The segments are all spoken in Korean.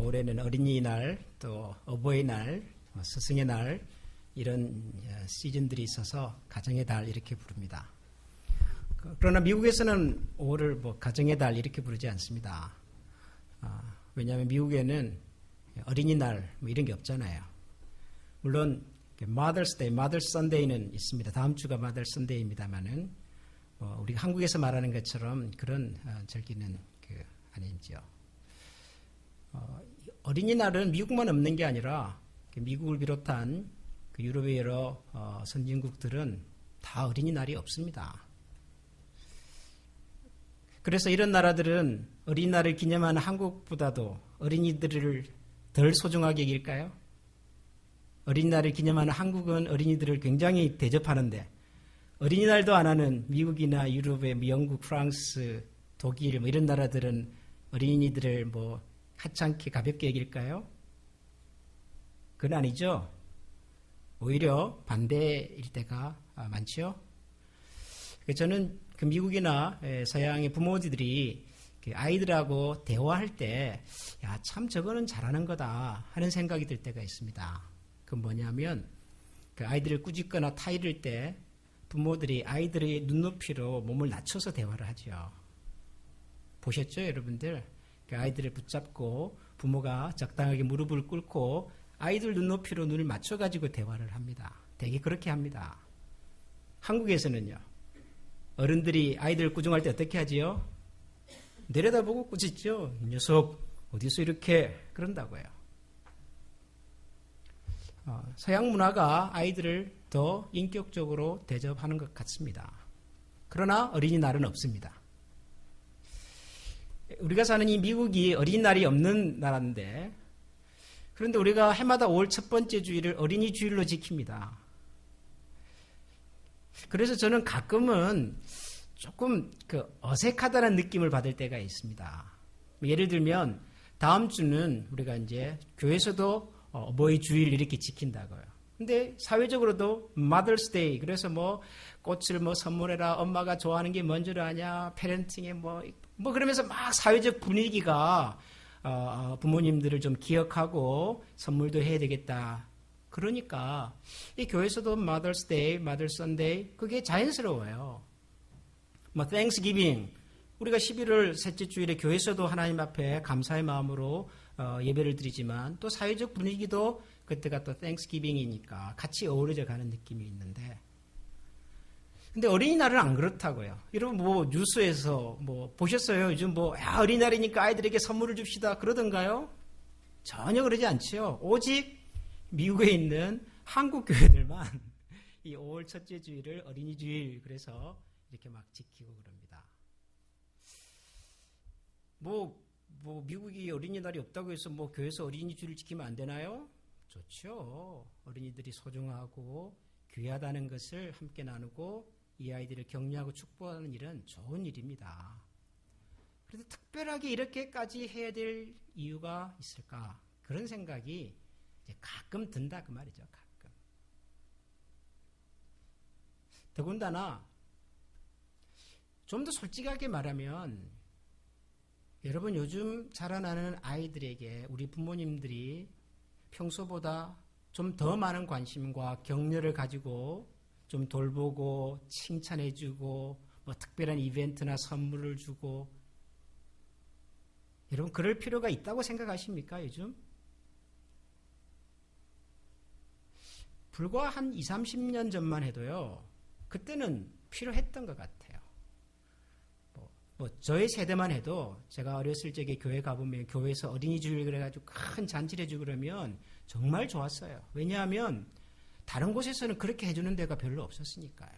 올해는 어린이날, 또 어버이날, 뭐 스승의 날 이런 어, 시즌들이 있어서 가정의 달 이렇게 부릅니다. 그- 그러나 미국에서는 5월을 뭐 가정의 달 이렇게 부르지 않습니다. 아, 왜냐하면 미국에는 어린이날 뭐 이런 게 없잖아요. 물론 Mother's Day, Mother's Sunday는 있습니다. 다음 주가 Mother's Sunday입니다만은 뭐 우리가 한국에서 말하는 것처럼 그런 어, 절기는 그 아니죠. 어, 어린이날은 미국만 없는 게 아니라 그 미국을 비롯한 그 유럽의 여러 어, 선진국들은 다 어린이날이 없습니다. 그래서 이런 나라들은 어린이날을 기념하는 한국보다도 어린이들을 덜 소중하게 여길까요? 어린이날을 기념하는 한국은 어린이들을 굉장히 대접하는데 어린이날도 안 하는 미국이나 유럽의 뭐 영국, 프랑스, 독일 뭐 이런 나라들은 어린이들을 뭐 하찮게 가볍게 여길까요? 그건 아니죠. 오히려 반대일 때가 아, 많죠. 그래서 저는 그 미국이나 에, 서양의 부모들이 그 아이들하고 대화할 때, 야, 참 저거는 잘하는 거다 하는 생각이 들 때가 있습니다. 그 뭐냐면, 그 아이들을 꾸짖거나 타이를 때 부모들이 아이들의 눈높이로 몸을 낮춰서 대화를 하죠. 보셨죠, 여러분들? 그 아이들을 붙잡고 부모가 적당하게 무릎을 꿇고 아이들 눈높이로 눈을 맞춰가지고 대화를 합니다. 되게 그렇게 합니다. 한국에서는요, 어른들이 아이들 꾸중할 때 어떻게 하지요? 내려다보고 꾸짖죠. 이 녀석 어디서 이렇게 그런다고요. 어, 서양 문화가 아이들을 더 인격적으로 대접하는 것 같습니다. 그러나 어린이날은 없습니다. 우리가 사는 이 미국이 어린이날이 없는 나라인데 그런데 우리가 해마다 5월 첫 번째 주일을 어린이 주일로 지킵니다. 그래서 저는 가끔은 조금 그 어색하다는 느낌을 받을 때가 있습니다. 예를 들면 다음 주는 우리가 이제 교회에서도 어버이 주일 이렇게 지킨다고요. 근데 사회적으로도 Mother's Day 그래서 뭐 꽃을 뭐 선물해라 엄마가 좋아하는 게 뭔 줄 아냐 패ren팅에 뭐 뭐 그러면서 막 사회적 분위기가 어, 부모님들을 좀 기억하고 선물도 해야 되겠다. 그러니까 이 교회에서도 Mother's Day, Mother's Sunday 그게 자연스러워요. 뭐 Thanksgiving 우리가 11월 셋째 주일에 교회에서도 하나님 앞에 감사의 마음으로 어, 예배를 드리지만 또 사회적 분위기도 그때가 또 Thanksgiving이니까 같이 어우러져 가는 느낌이 있는데 근데 어린이날은 안 그렇다고요. 여러분 뭐 뉴스에서 뭐 보셨어요? 요즘 뭐 야, 어린이날이니까 아이들에게 선물을 줍시다 그러던가요? 전혀 그러지 않지요. 오직 미국에 있는 한국 교회들만 이 5월 첫째 주일을 어린이 주일 그래서 이렇게 막 지키고 그럽니다. 뭐, 뭐 미국이 어린이날이 없다고 해서 뭐 교회에서 어린이 주일을 지키면 안 되나요? 좋죠. 어린이들이 소중하고 귀하다는 것을 함께 나누고 이 아이들을 격려하고 축복하는 일은 좋은 일입니다. 그래도 특별하게 이렇게까지 해야 될 이유가 있을까? 그런 생각이 가끔 든다 그 말이죠. 가끔. 더군다나 좀 더 솔직하게 말하면 여러분 요즘 자라나는 아이들에게 우리 부모님들이 평소보다 좀 더 많은 관심과 격려를 가지고 좀 돌보고 칭찬해주고 뭐 특별한 이벤트나 선물을 주고 여러분 그럴 필요가 있다고 생각하십니까 요즘? 불과 한 2, 30년 전만 해도요. 그때는 필요했던 것 같아요. 뭐, 뭐 저의 세대만 해도 제가 어렸을 적에 교회 가보면 교회에서 어린이 주일 그래가지고 큰 잔치를 해주고 그러면 정말 좋았어요. 왜냐하면 다른 곳에서는 그렇게 해주는 데가 별로 없었으니까요.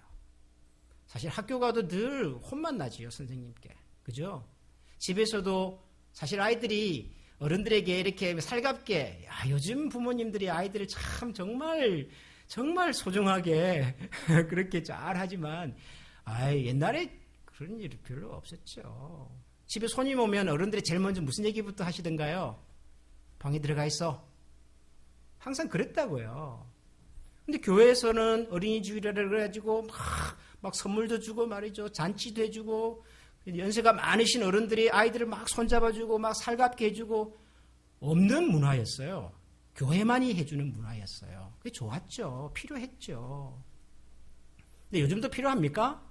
사실 학교 가도 늘 혼만 나지요, 선생님께. 그죠? 집에서도 사실 아이들이 어른들에게 이렇게 살갑게, 야, 요즘 부모님들이 아이들을 참 정말, 정말 소중하게 그렇게 잘 하지만, 아 옛날에 그런 일이 별로 없었죠. 집에 손님 오면 어른들이 제일 먼저 무슨 얘기부터 하시던가요? 방에 들어가 있어. 항상 그랬다고요. 근데 교회에서는 어린이 주일이라 그래가지고 막, 막 선물도 주고 말이죠. 잔치도 해주고, 연세가 많으신 어른들이 아이들을 막 손잡아주고, 막 살갑게 해주고, 없는 문화였어요. 교회만이 해주는 문화였어요. 그게 좋았죠. 필요했죠. 근데 요즘도 필요합니까?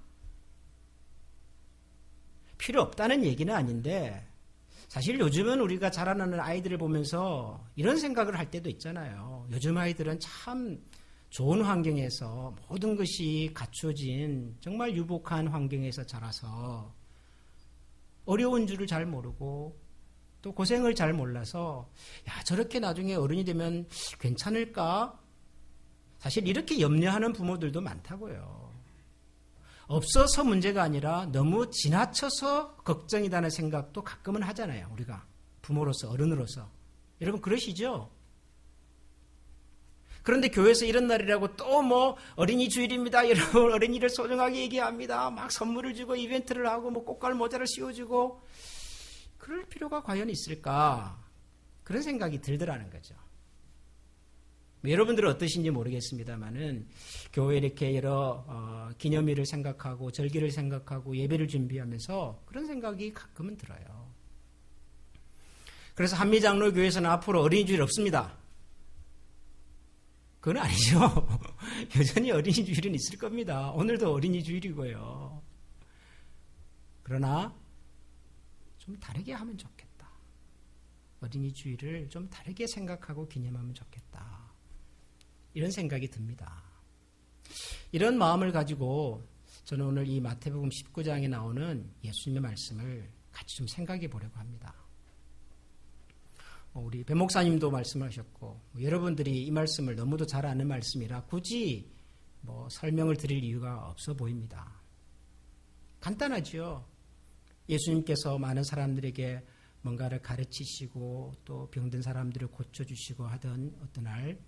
필요 없다는 얘기는 아닌데 사실 요즘은 우리가 자라나는 아이들을 보면서 이런 생각을 할 때도 있잖아요. 요즘 아이들은 참 좋은 환경에서 모든 것이 갖추어진 정말 유복한 환경에서 자라서 어려운 줄을 잘 모르고 또 고생을 잘 몰라서 야 저렇게 나중에 어른이 되면 괜찮을까? 사실 이렇게 염려하는 부모들도 많다고요. 없어서 문제가 아니라 너무 지나쳐서 걱정이라는 생각도 가끔은 하잖아요. 우리가 부모로서 어른으로서 여러분 그러시죠? 그런데 교회에서 이런 날이라고 또 뭐 어린이 주일입니다. 여러분 어린이를 소중하게 얘기합니다. 막 선물을 주고 이벤트를 하고 뭐 꽃갈 모자를 씌워주고 그럴 필요가 과연 있을까? 그런 생각이 들더라는 거죠. 여러분들은 어떠신지 모르겠습니다만은 교회 이렇게 여러 어, 기념일을 생각하고 절기를 생각하고 예배를 준비하면서 그런 생각이 가끔은 들어요. 그래서 한미장로교회에서는 앞으로 어린이 주일 없습니다. 그건 아니죠. 여전히 어린이 주일은 있을 겁니다. 오늘도 어린이 주일이고요. 그러나 좀 다르게 하면 좋겠다. 어린이 주일을 좀 다르게 생각하고 기념하면 좋겠다. 이런 생각이 듭니다. 이런 마음을 가지고 저는 오늘 이 마태복음 19장에 나오는 예수님의 말씀을 같이 좀 생각해 보려고 합니다. 우리 배 목사님도 말씀하셨고 뭐 여러분들이 이 말씀을 너무도 잘 아는 말씀이라 굳이 뭐 설명을 드릴 이유가 없어 보입니다. 간단하지요. 예수님께서 많은 사람들에게 뭔가를 가르치시고 또 병든 사람들을 고쳐주시고 하던 어떤 날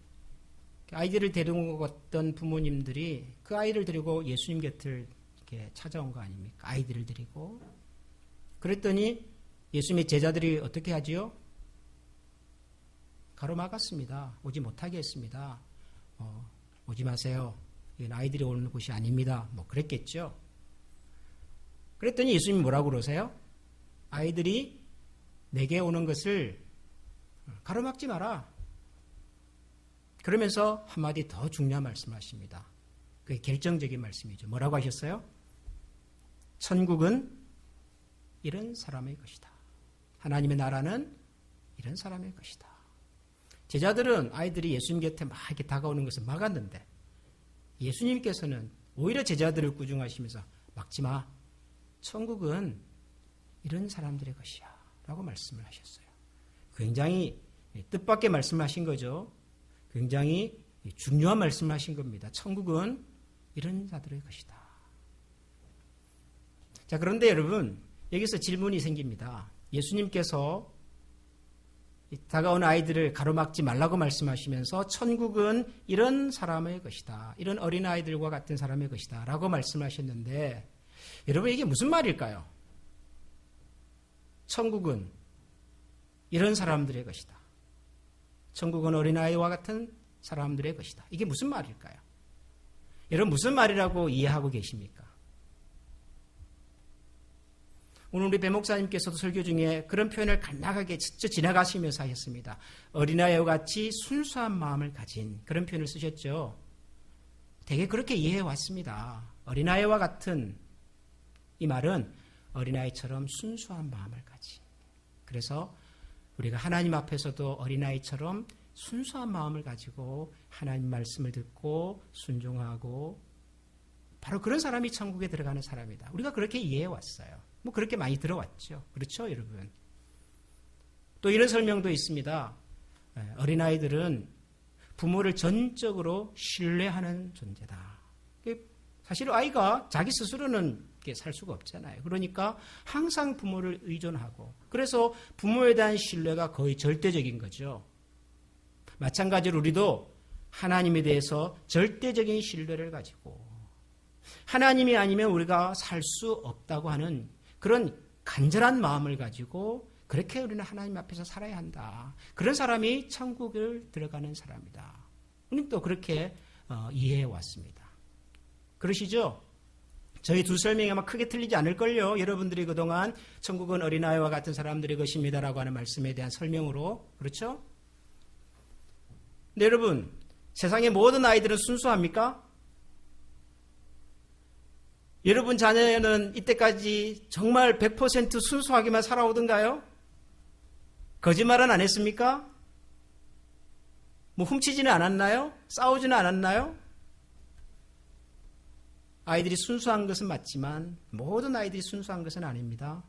아이들을 데리고 갔던 부모님들이 그 아이를 데리고 예수님 곁을 이렇게 찾아온 거 아닙니까? 아이들을 데리고 그랬더니 예수님의 제자들이 어떻게 하지요? 가로막았습니다. 오지 못하게 했습니다. 어, 오지 마세요. 이건 아이들이 오는 곳이 아닙니다. 뭐 그랬겠죠. 그랬더니 예수님이 뭐라고 그러세요? 아이들이 내게 오는 것을 가로막지 마라. 그러면서 한마디 더 중요한 말씀하십니다. 그게 결정적인 말씀이죠. 뭐라고 하셨어요? 천국은 이런 사람의 것이다. 하나님의 나라는 이런 사람의 것이다. 제자들은 아이들이 예수님 곁에 막 이렇게 다가오는 것을 막았는데 예수님께서는 오히려 제자들을 꾸중하시면서 막지 마. 천국은 이런 사람들의 것이야. 라고 말씀을 하셨어요. 굉장히 뜻밖의 말씀하신 거죠. 굉장히 중요한 말씀을 하신 겁니다. 천국은 이런 자들의 것이다. 자, 그런데 여러분, 여기서 질문이 생깁니다. 예수님께서 다가온 아이들을 가로막지 말라고 말씀하시면서 천국은 이런 사람의 것이다. 이런 어린 아이들과 같은 사람의 것이다. 라고 말씀하셨는데 여러분 이게 무슨 말일까요? 천국은 이런 사람들의 것이다. 천국은 어린아이와 같은 사람들의 것이다. 이게 무슨 말일까요? 여러분 무슨 말이라고 이해하고 계십니까? 오늘 우리 배 목사님께서도 설교 중에 그런 표현을 간략하게 스쳐 지나가시면서 하셨습니다. 어린아이와 같이 순수한 마음을 가진 그런 표현을 쓰셨죠. 되게 그렇게 이해해 왔습니다. 어린아이와 같은 이 말은 어린아이처럼 순수한 마음을 가진. 그래서 우리가 하나님 앞에서도 어린아이처럼 순수한 마음을 가지고 하나님 말씀을 듣고 순종하고 바로 그런 사람이 천국에 들어가는 사람이다. 우리가 그렇게 이해해 왔어요. 뭐 그렇게 많이 들어왔죠. 그렇죠, 여러분? 또 이런 설명도 있습니다. 예, 어린아이들은 부모를 전적으로 신뢰하는 존재다. 사실 아이가 자기 스스로는 살 수가 없잖아요. 그러니까 항상 부모를 의존하고 그래서 부모에 대한 신뢰가 거의 절대적인 거죠. 마찬가지로 우리도 하나님에 대해서 절대적인 신뢰를 가지고 하나님이 아니면 우리가 살 수 없다고 하는 그런 간절한 마음을 가지고 그렇게 우리는 하나님 앞에서 살아야 한다. 그런 사람이 천국을 들어가는 사람이다. 우리는 또 그렇게 어, 이해해 왔습니다. 그러시죠? 저희 두 설명이 아마 크게 틀리지 않을걸요. 여러분들이 그동안 천국은 어린아이와 같은 사람들의 것입니다라고 하는 말씀에 대한 설명으로. 그렇죠? 네, 여러분. 세상의 모든 아이들은 순수합니까? 여러분 자녀는 이때까지 정말 100% 순수하게만 살아오던가요? 거짓말은 안 했습니까? 뭐 훔치지는 않았나요? 싸우지는 않았나요? 아이들이 순수한 것은 맞지만 모든 아이들이 순수한 것은 아닙니다.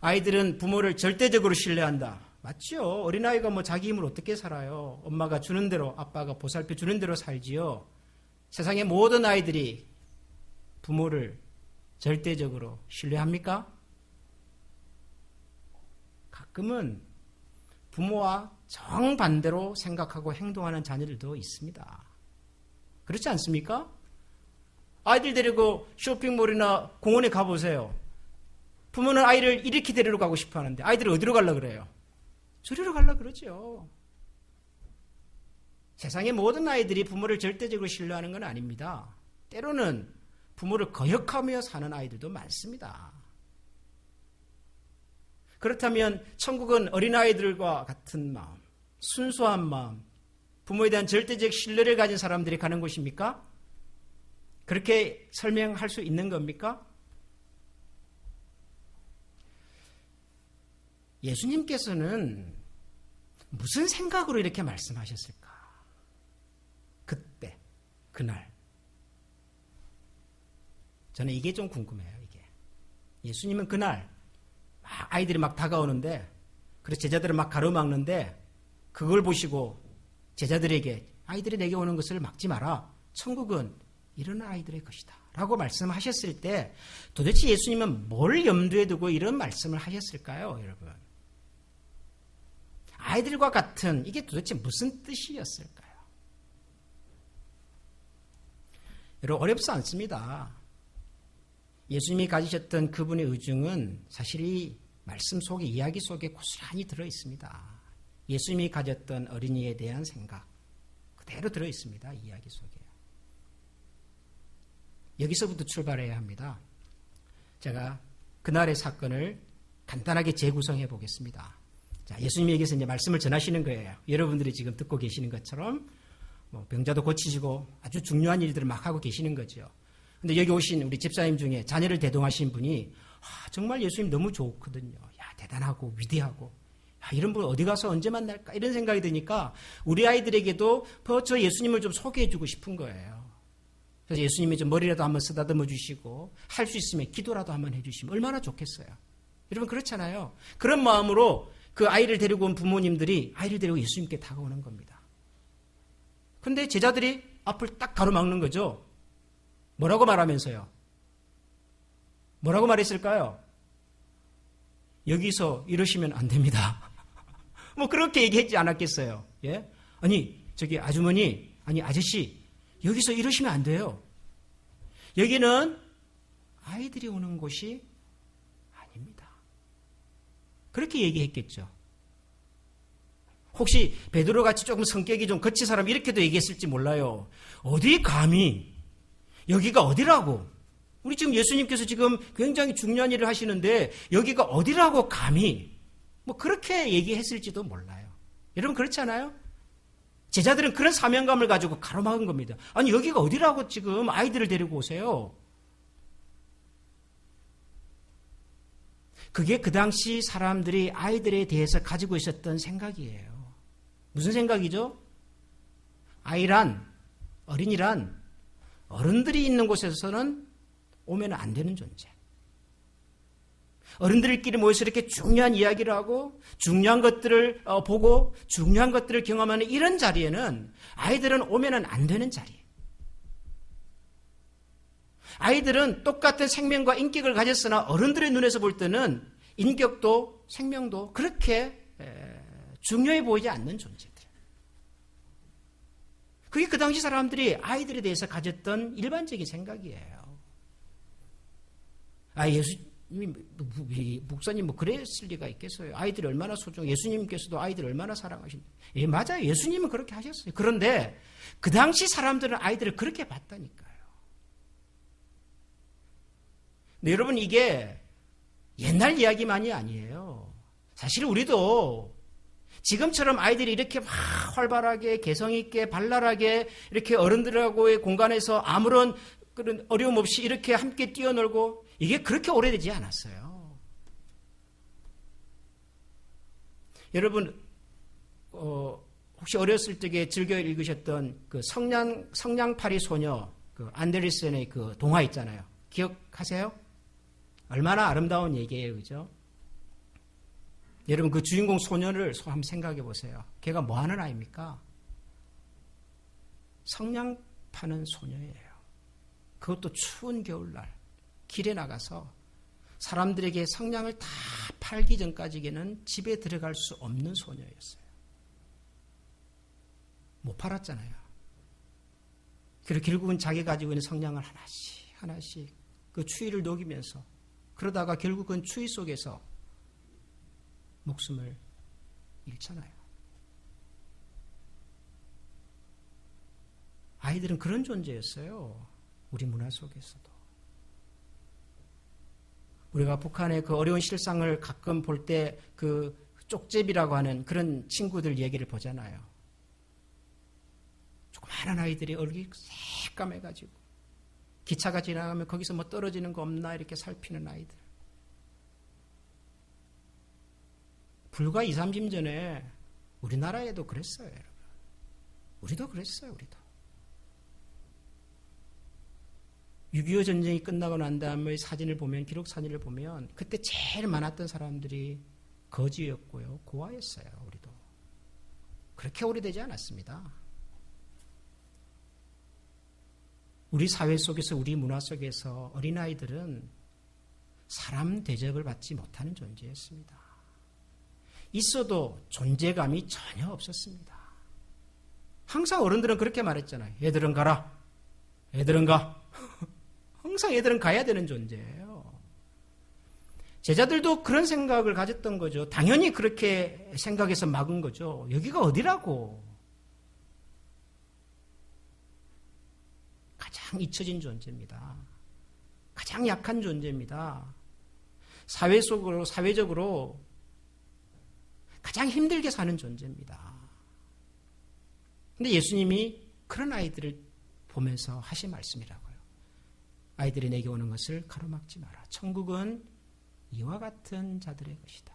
아이들은 부모를 절대적으로 신뢰한다. 맞죠? 어린아이가 뭐 자기 힘을 어떻게 살아요? 엄마가 주는 대로, 아빠가 보살펴 주는 대로 살지요. 세상의 모든 아이들이 부모를 절대적으로 신뢰합니까? 가끔은 부모와 정반대로 생각하고 행동하는 자녀들도 있습니다. 그렇지 않습니까? 아이들 데리고 쇼핑몰이나 공원에 가보세요. 부모는 아이를 이렇게 데리러 가고 싶어 하는데 아이들이 어디로 가려 그래요? 저리로 가려 그러죠. 세상의 모든 아이들이 부모를 절대적으로 신뢰하는 건 아닙니다. 때로는 부모를 거역하며 사는 아이들도 많습니다. 그렇다면 천국은 어린아이들과 같은 마음, 순수한 마음, 부모에 대한 절대적 신뢰를 가진 사람들이 가는 곳입니까? 그렇게 설명할 수 있는 겁니까? 예수님께서는 무슨 생각으로 이렇게 말씀하셨을까? 그날. 저는 이게 좀 궁금해요, 이게. 예수님은 그날, 막 아이들이 막 다가오는데, 그래서 제자들을 막 가로막는데, 그걸 보시고 제자들에게 아이들이 내게 오는 것을 막지 마라. 천국은 이런 아이들의 것이다. 라고 말씀하셨을 때 도대체 예수님은 뭘 염두에 두고 이런 말씀을 하셨을까요, 여러분? 아이들과 같은 이게 도대체 무슨 뜻이었을까요? 여러분, 어렵지 않습니다. 예수님이 가지셨던 그분의 의중은 사실 이 말씀 속에, 이야기 속에 고스란히 들어 있습니다. 예수님이 가졌던 어린이에 대한 생각, 그대로 들어 있습니다. 이야기 속에. 여기서부터 출발해야 합니다. 제가 그날의 사건을 간단하게 재구성해 보겠습니다. 자, 예수님이 여기서 이제 말씀을 전하시는 거예요. 여러분들이 지금 듣고 계시는 것처럼 뭐 병자도 고치시고 아주 중요한 일들을 막 하고 계시는 거죠. 근데 여기 오신 우리 집사님 중에 자녀를 대동하신 분이 아, 정말 예수님 너무 좋거든요. 야, 대단하고 위대하고 야, 이런 분 어디 가서 언제 만날까 이런 생각이 드니까 우리 아이들에게도 저 예수님을 좀 소개해 주고 싶은 거예요. 그래서 예수님이 좀 머리라도 한번 쓰다듬어 주시고 할 수 있으면 기도라도 한번 해 주시면 얼마나 좋겠어요. 여러분 그렇잖아요. 그런 마음으로 그 아이를 데리고 온 부모님들이 아이를 데리고 예수님께 다가오는 겁니다. 근데 제자들이 앞을 딱 가로막는 거죠. 뭐라고 말하면서요? 뭐라고 말했을까요? 여기서 이러시면 안 됩니다. 뭐 그렇게 얘기했지 않았겠어요. 예? 아니, 저기 아주머니, 아니 아저씨, 여기서 이러시면 안 돼요. 여기는 아이들이 오는 곳이 아닙니다. 그렇게 얘기했겠죠. 혹시 베드로 같이 조금 성격이 좀 거친 사람 이렇게도 얘기했을지 몰라요. 어디 감히 여기가 어디라고? 우리 지금 예수님께서 지금 굉장히 중요한 일을 하시는데 여기가 어디라고 감히 뭐 그렇게 얘기했을지도 몰라요. 여러분 그렇지 않아요? 제자들은 그런 사명감을 가지고 가로막은 겁니다. 아니 여기가 어디라고 지금 아이들을 데리고 오세요? 그게 그 당시 사람들이 아이들에 대해서 가지고 있었던 생각이에요. 무슨 생각이죠? 아이란, 어린이란 어른들이 있는 곳에서는 오면 안 되는 존재. 어른들끼리 모여서 이렇게 중요한 이야기를 하고 중요한 것들을 어, 보고 중요한 것들을 경험하는 이런 자리에는 아이들은 오면 안 되는 자리. 아이들은 똑같은 생명과 인격을 가졌으나 어른들의 눈에서 볼 때는 인격도 생명도 그렇게 중요해 보이지 않는 존재들. 그게 그 당시 사람들이 아이들에 대해서 가졌던 일반적인 생각이에요. 아, 예수, 목사님 뭐 그랬을 리가 있겠어요. 아이들이 얼마나 소중, 예수님께서도 아이들 얼마나 사랑하신다. 예, 맞아요. 예수님은 그렇게 하셨어요. 그런데 그 당시 사람들은 아이들을 그렇게 봤다니까요. 근데 여러분 이게 옛날 이야기만이 아니에요. 사실 우리도 지금처럼 아이들이 이렇게 막 활발하게 개성 있게 발랄하게 이렇게 어른들하고의 공간에서 아무런 그런 어려움 없이 이렇게 함께 뛰어놀고 이게 그렇게 오래되지 않았어요. 여러분 어, 혹시 어렸을 적에 즐겨 읽으셨던 그 성냥 성냥팔이 소녀 그 안데르센의 그 동화 있잖아요. 기억하세요? 얼마나 아름다운 얘기예요, 그죠? 여러분 그 주인공 소녀를 한번 생각해 보세요. 걔가 뭐 하는 아이입니까? 성냥 파는 소녀예요. 그것도 추운 겨울날 길에 나가서 사람들에게 성냥을 다 팔기 전까지는 집에 들어갈 수 없는 소녀였어요. 못 팔았잖아요. 그리고 결국은 자기 가지고 있는 성냥을 하나씩 하나씩 그 추위를 녹이면서 그러다가 결국은 추위 속에서 목숨을 잃잖아요. 아이들은 그런 존재였어요. 우리 문화 속에서도. 우리가 북한의 그 어려운 실상을 가끔 볼 때 그 쪽제비라고 하는 그런 친구들 얘기를 보잖아요. 조그마한 아이들이 얼굴이 새까매가지고 기차가 지나가면 거기서 뭐 떨어지는 거 없나 이렇게 살피는 아이들. 불과 2, 30년 전에 우리나라에도 그랬어요, 여러분. 우리도 그랬어요, 우리도. 6.25 전쟁이 끝나고 난 다음에 사진을 보면, 기록 사진을 보면, 그때 제일 많았던 사람들이 거지였고요, 고아였어요, 우리도. 그렇게 오래되지 않았습니다. 우리 사회 속에서, 우리 문화 속에서 어린아이들은 사람 대접을 받지 못하는 존재였습니다. 있어도 존재감이 전혀 없었습니다. 항상 어른들은 그렇게 말했잖아요. 애들은 가라. 애들은 가. 항상 애들은 가야 되는 존재예요. 제자들도 그런 생각을 가졌던 거죠. 당연히 그렇게 생각해서 막은 거죠. 여기가 어디라고. 가장 잊혀진 존재입니다. 가장 약한 존재입니다. 사회 속으로, 사회적으로 가장 힘들게 사는 존재입니다. 근데 예수님이 그런 아이들을 보면서 하신 말씀이라고요. 아이들이 내게 오는 것을 가로막지 마라. 천국은 이와 같은 자들의 것이다.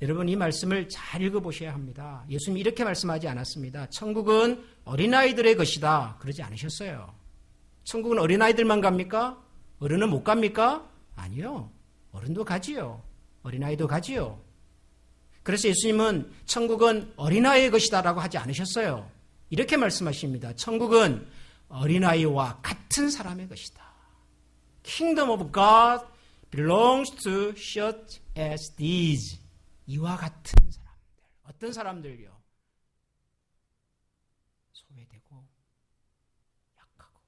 여러분 이 말씀을 잘 읽어보셔야 합니다. 예수님이 이렇게 말씀하지 않았습니다. 천국은 어린아이들의 것이다. 그러지 않으셨어요. 천국은 어린아이들만 갑니까? 어른은 못 갑니까? 아니요. 어른도 가지요. 어린아이도 가지요. 그래서 예수님은 천국은 어린아이의 것이다라고 하지 않으셨어요. 이렇게 말씀하십니다. 천국은 어린아이와 같은 사람의 것이다. Kingdom of God belongs to such as these. 이와 같은 사람들. 어떤 사람들요? 소외되고 약하고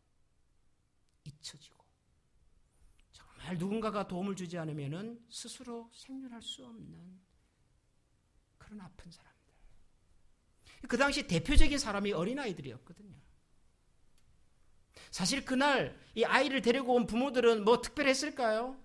잊혀지고 정말 누군가가 도움을 주지 않으면 스스로 생존할 수 없는 그런 아픈 사람들. 그 당시 대표적인 사람이 어린아이들이었거든요. 사실 그날 이 아이를 데리고 온 부모들은 뭐 특별했을까요?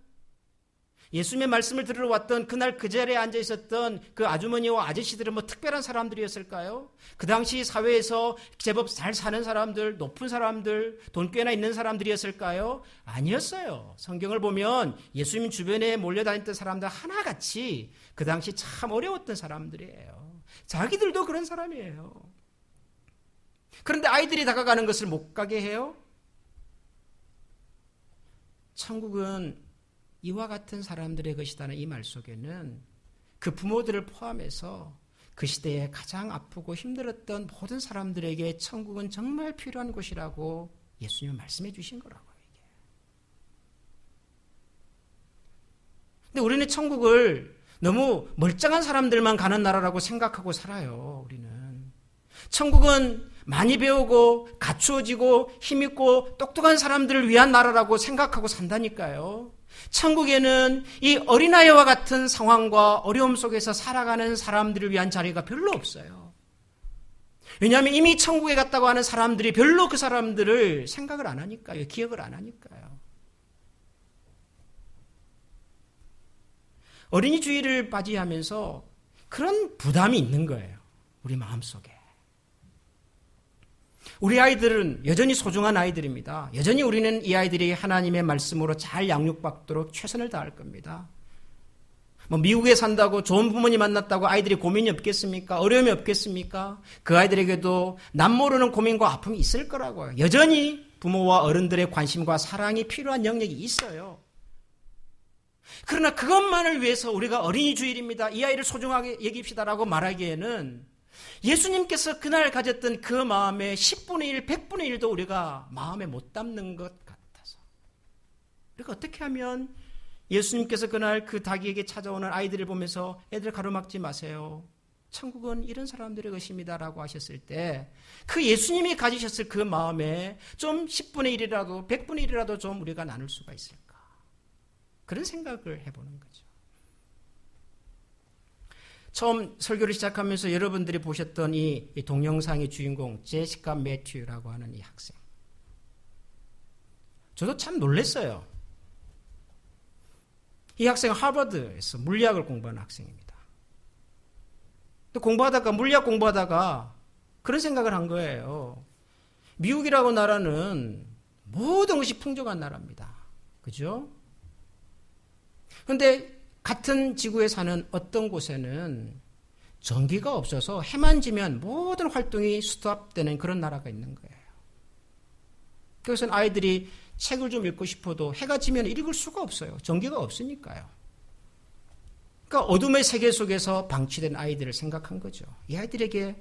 예수님의 말씀을 들으러 왔던 그날 그 자리에 앉아 있었던 그 아주머니와 아저씨들은 뭐 특별한 사람들이었을까요? 그 당시 사회에서 제법 잘 사는 사람들, 높은 사람들, 돈 꽤나 있는 사람들이었을까요? 아니었어요. 성경을 보면 예수님 주변에 몰려다녔던 사람들 하나같이 그 당시 참 어려웠던 사람들이에요. 자기들도 그런 사람이에요. 그런데 아이들이 다가가는 것을 못 가게 해요? 천국은 이와 같은 사람들의 것이다는 이 말 속에는 그 부모들을 포함해서 그 시대에 가장 아프고 힘들었던 모든 사람들에게 천국은 정말 필요한 곳이라고 예수님은 말씀해 주신 거라고요, 이게. 근데 우리는 천국을 너무 멀쩡한 사람들만 가는 나라라고 생각하고 살아요, 우리는. 천국은 많이 배우고 갖추어지고 힘 있고 똑똑한 사람들을 위한 나라라고 생각하고 산다니까요. 천국에는 이 어린아이와 같은 상황과 어려움 속에서 살아가는 사람들을 위한 자리가 별로 없어요. 왜냐하면 이미 천국에 갔다고 하는 사람들이 별로 그 사람들을 생각을 안 하니까요. 기억을 안 하니까요. 어린이 주의를 맞이하면서 그런 부담이 있는 거예요. 우리 마음속에. 우리 아이들은 여전히 소중한 아이들입니다. 여전히 우리는 이 아이들이 하나님의 말씀으로 잘 양육받도록 최선을 다할 겁니다. 뭐 미국에 산다고 좋은 부모님 만났다고 아이들이 고민이 없겠습니까? 어려움이 없겠습니까? 그 아이들에게도 남 모르는 고민과 아픔이 있을 거라고요. 여전히 부모와 어른들의 관심과 사랑이 필요한 영역이 있어요. 그러나 그것만을 위해서 우리가 어린이 주일입니다. 이 아이를 소중하게 여깁시다라고 말하기에는 예수님께서 그날 가졌던 그 마음의 10분의 1, 100분의 1도 우리가 마음에 못 담는 것 같아서. 그러니까 어떻게 하면 예수님께서 그날 그 닭에게 찾아오는 아이들을 보면서 애들 가로막지 마세요. 천국은 이런 사람들의 것입니다 라고 하셨을 때 그 예수님이 가지셨을 그 마음에 좀 10분의 1이라도 100분의 1이라도 좀 우리가 나눌 수가 있을까? 그런 생각을 해보는 거죠. 처음 설교를 시작하면서 여러분들이 보셨던 이 동영상의 주인공 제시카 매튜라고 하는 이 학생. 저도 참 놀랐어요. 이 학생은 하버드에서 물리학을 공부하는 학생입니다. 또 공부하다가 물리학 공부하다가 그런 생각을 한 거예요. 미국이라고 나라는 모든 것이 풍족한 나라입니다. 그죠? 근데 같은 지구에 사는 어떤 곳에는 전기가 없어서 해만 지면 모든 활동이 스톱되는 그런 나라가 있는 거예요. 그래서 아이들이 책을 좀 읽고 싶어도 해가 지면 읽을 수가 없어요. 전기가 없으니까요. 그러니까 어둠의 세계 속에서 방치된 아이들을 생각한 거죠. 이 아이들에게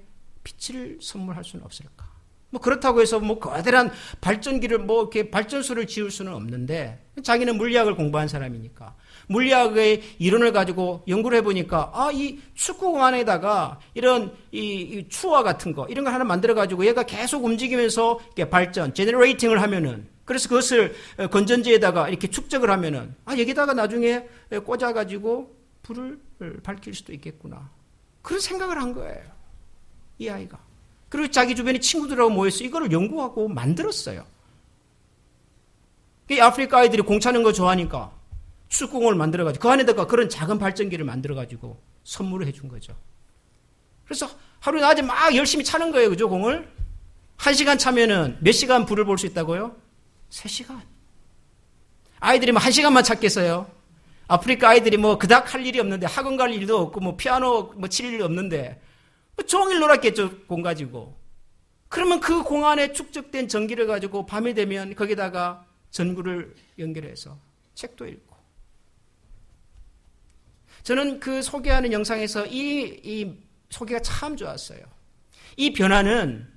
빛을 선물할 수는 없을까? 뭐 그렇다고 해서 뭐 거대한 발전기를 뭐 이렇게 발전소를 지을 수는 없는데 자기는 물리학을 공부한 사람이니까 물리학의 이론을 가지고 연구를 해보니까 아 이 축구공 안에다가 이런 이, 이 추와 같은 거 이런 거 하나 만들어 가지고 얘가 계속 움직이면서 발전 제너레이팅을 하면은 그래서 그것을 건전지에다가 이렇게 축적을 하면은 아 여기다가 나중에 꽂아 가지고 불을 밝힐 수도 있겠구나. 그런 생각을 한 거예요 이 아이가. 그리고 자기 주변에 친구들하고 모여서 이거를 연구하고 만들었어요. 아프리카 아이들이 공 차는 거 좋아하니까 축구공을 만들어가지고 그 안에다가 그런 작은 발전기를 만들어가지고 선물을 해준 거죠. 그래서 하루 낮에 막 열심히 차는 거예요. 그죠? 공을. 한 시간 차면은 몇 시간 불을 볼 수 있다고요? 세 시간. 아이들이 뭐 한 시간만 찾겠어요? 아프리카 아이들이 뭐 그닥 할 일이 없는데 학원 갈 일도 없고 뭐 피아노 뭐 칠 일이 없는데 뭐 종일 놀았겠죠, 공 가지고. 그러면 그 공 안에 축적된 전기를 가지고 밤이 되면 거기다가 전구를 연결해서 책도 읽고. 저는 그 소개하는 영상에서 이, 이 소개가 참 좋았어요. 이 변화는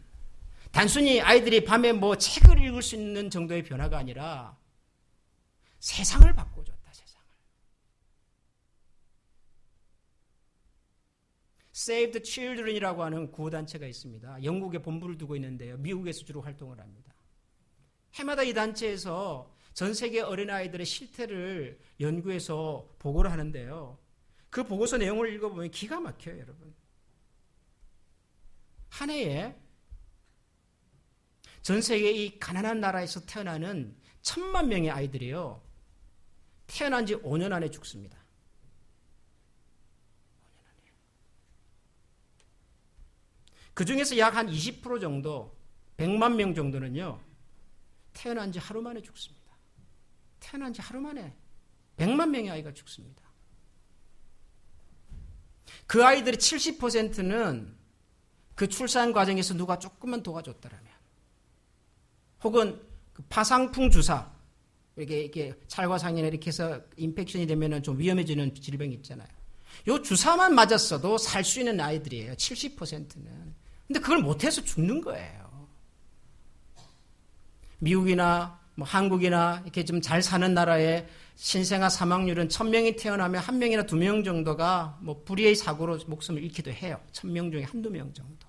단순히 아이들이 밤에 뭐 책을 읽을 수 있는 정도의 변화가 아니라 세상을 바꿔줘. Save the Children이라고 하는 구호단체가 있습니다. 영국에 본부를 두고 있는데요. 미국에서 주로 활동을 합니다. 해마다 이 단체에서 전 세계 어린아이들의 실태를 연구해서 보고를 하는데요. 그 보고서 내용을 읽어보면 기가 막혀요, 여러분. 한 해에 전 세계 이 가난한 나라에서 태어나는 천만 명의 아이들이요. 태어난 지 5년 안에 죽습니다. 그 중에서 약 한 20% 정도, 100만 명 정도는요, 태어난 지 하루 만에 죽습니다. 태어난 지 하루 만에 100만 명의 아이가 죽습니다. 그 아이들의 70%는 그 출산 과정에서 누가 조금만 도와줬더라면, 혹은 그 파상풍 주사, 이렇게, 이렇게 찰과상이나 이렇게 해서 인펙션이 되면 좀 위험해지는 질병 있잖아요. 요 주사만 맞았어도 살 수 있는 아이들이에요. 70%는. 근데 그걸 못해서 죽는 거예요. 미국이나 뭐 한국이나 이렇게 좀 잘 사는 나라의 신생아 사망률은 천명이 태어나면 한 명이나 두 명 정도가 뭐 불의의 사고로 목숨을 잃기도 해요. 천 명 중에 한두 명 정도.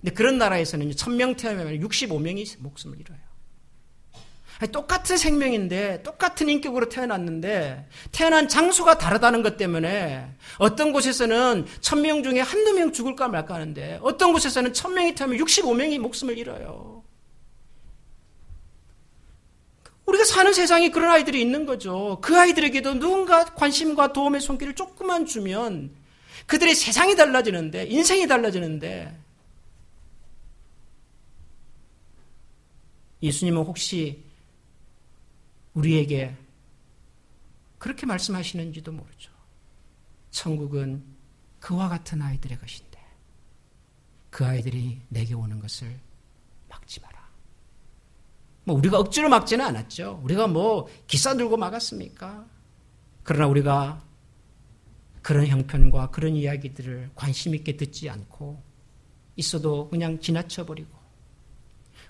근데 그런 나라에서는 천명 태어나면 65명이 목숨을 잃어요. 똑같은 생명인데 똑같은 인격으로 태어났는데 태어난 장소가 다르다는 것 때문에 어떤 곳에서는 천 명 중에 한두 명 죽을까 말까 하는데 어떤 곳에서는 천 명이 태어나면 65명이 목숨을 잃어요. 우리가 사는 세상에 그런 아이들이 있는 거죠. 그 아이들에게도 누군가 관심과 도움의 손길을 조금만 주면 그들의 세상이 달라지는데, 인생이 달라지는데, 예수님은 혹시 우리에게 그렇게 말씀하시는지도 모르죠. 천국은 그와 같은 아이들의 것인데, 그 아이들이 내게 오는 것을 막지 마라. 뭐 우리가 억지로 막지는 않았죠. 우리가 뭐 기사 들고 막았습니까? 그러나 우리가 그런 형편과 그런 이야기들을 관심 있게 듣지 않고 있어도 그냥 지나쳐버리고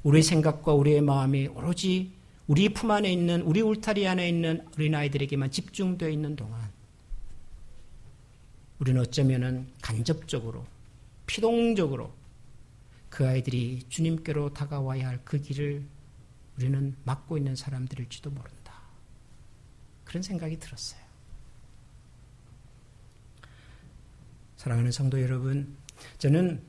우리의 생각과 우리의 마음이 오로지 우리 품 안에 있는 우리 울타리 안에 있는 어린아이들에게만 집중되어 있는 동안 우리는 어쩌면은 간접적으로 피동적으로 그 아이들이 주님께로 다가와야 할 그 길을 우리는 막고 있는 사람들일지도 모른다. 그런 생각이 들었어요. 사랑하는 성도 여러분, 저는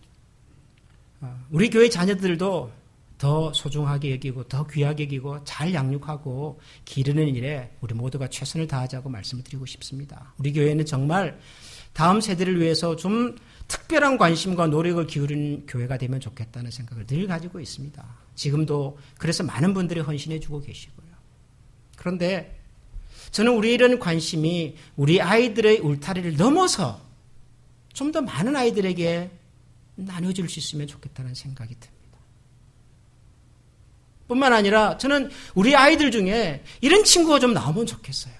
어, 우리 교회 자녀들도 더 소중하게 여기고 더 귀하게 여기고 잘 양육하고 기르는 일에 우리 모두가 최선을 다하자고 말씀을 드리고 싶습니다. 우리 교회는 정말 다음 세대를 위해서 좀 특별한 관심과 노력을 기울이는 교회가 되면 좋겠다는 생각을 늘 가지고 있습니다. 지금도 그래서 많은 분들이 헌신해 주고 계시고요. 그런데 저는 우리 이런 관심이 우리 아이들의 울타리를 넘어서 좀 더 많은 아이들에게 나눠줄 수 있으면 좋겠다는 생각이 듭니다. 뿐만 아니라 저는 우리 아이들 중에 이런 친구가 좀 나오면 좋겠어요.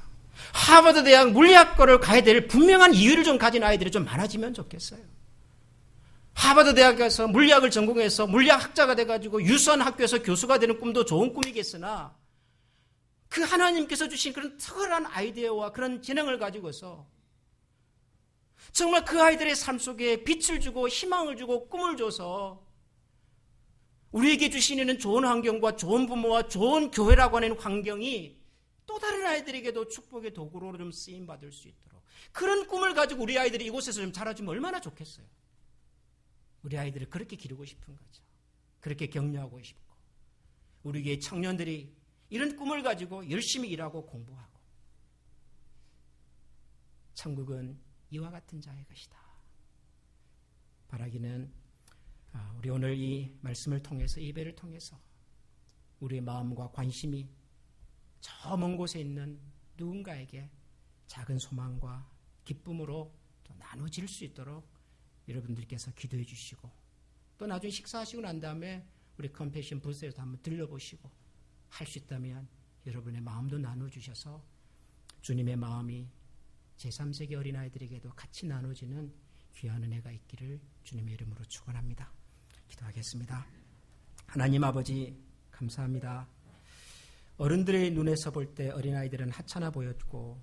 하버드 대학 물리학과를 가야 될 분명한 이유를 좀 가진 아이들이 좀 많아지면 좋겠어요. 하버드 대학에서 물리학을 전공해서 물리학학자가 돼가지고 유수한 학교에서 교수가 되는 꿈도 좋은 꿈이겠으나 그 하나님께서 주신 그런 특별한 아이디어와 그런 재능을 가지고서 정말 그 아이들의 삶 속에 빛을 주고 희망을 주고 꿈을 줘서 우리에게 주시는 좋은 환경과 좋은 부모와 좋은 교회라고 하는 환경이 또 다른 아이들에게도 축복의 도구로 좀 쓰임 받을 수 있도록 그런 꿈을 가지고 우리 아이들이 이곳에서 좀 자라주면 얼마나 좋겠어요. 우리 아이들을 그렇게 기르고 싶은 거죠. 그렇게 격려하고 싶고 우리 교회 청년들이 이런 꿈을 가지고 열심히 일하고 공부하고 천국은 이와 같은 자의 것이다. 바라기는 아, 우리 오늘 이 말씀을 통해서 예배를 통해서 우리의 마음과 관심이 저 먼 곳에 있는 누군가에게 작은 소망과 기쁨으로 나눠질 수 있도록 여러분들께서 기도해 주시고 또 나중에 식사하시고 난 다음에 우리 컴패션 부스에서 한번 들려보시고 할 수 있다면 여러분의 마음도 나눠주셔서 주님의 마음이 제3세기 어린아이들에게도 같이 나눠지는 귀한 은혜가 있기를 주님의 이름으로 축원합니다. 기도하겠습니다. 하나님 아버지 감사합니다. 어른들의 눈에서 볼 때 어린아이들은 하찮아 보였고